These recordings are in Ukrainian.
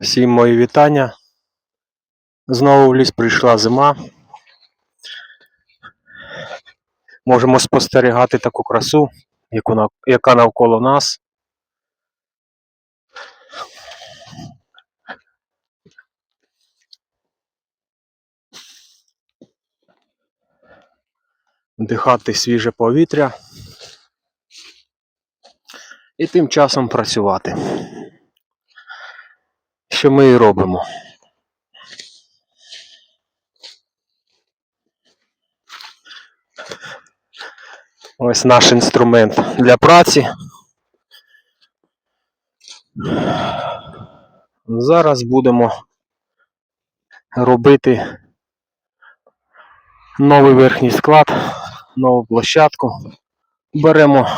Всім мої вітання. Знову в ліс прийшла зима. Можемо спостерігати таку красу, яка навколо нас. Дихати свіже повітря. І тим часом працювати. Що ми і робимо. Ось наш інструмент для праці. Зараз будемо робити новий верхній склад, нову площадку. Беремо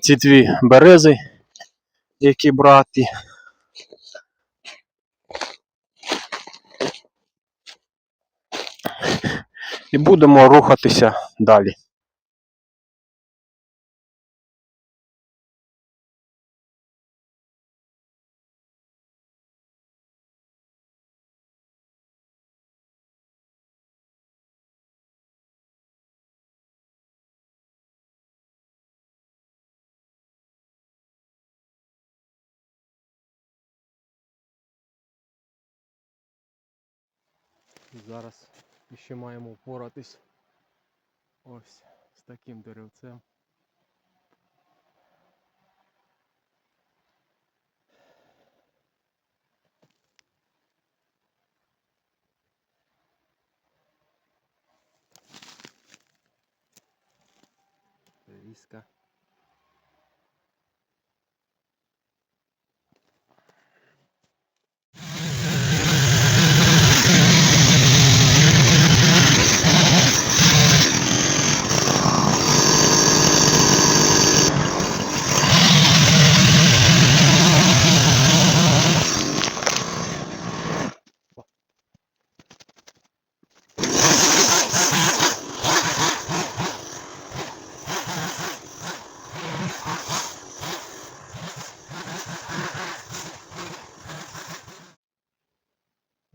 ці дві берези, які брати. І будемо рухатися далі. Зараз ще маємо впоратись ось з таким деревцем. Різка.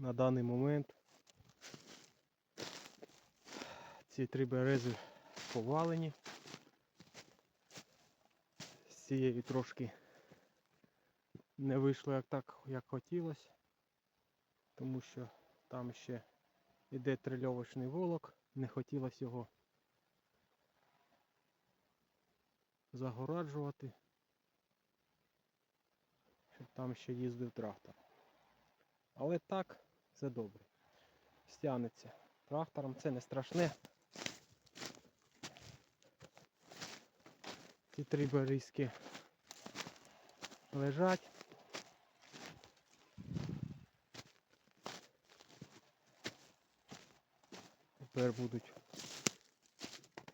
На даний момент ці три берези повалені. З цієї трошки не вийшло як так, як хотілося, тому що там ще йде трильовочний волок, не хотілося його загораджувати, щоб там ще їздив трактор. Але так, все добре. Стягнеться трактором, це не страшне. Ці три берізки лежать. Тепер будуть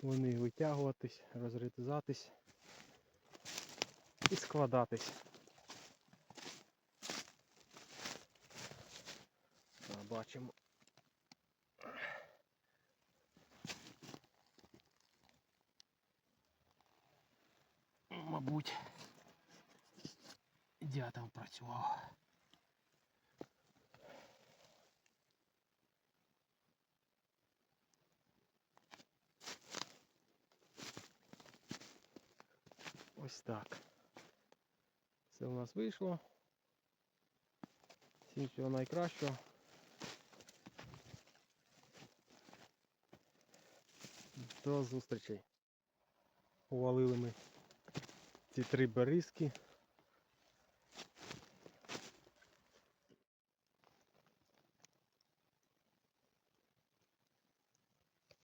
вони витягуватись, розрізатись і складатись. Бачимо. Мабуть, дятел працював. Ось так. Це у нас вийшло. Всім всього найкращого. До зустрічей. Увалили ми ці три берізки.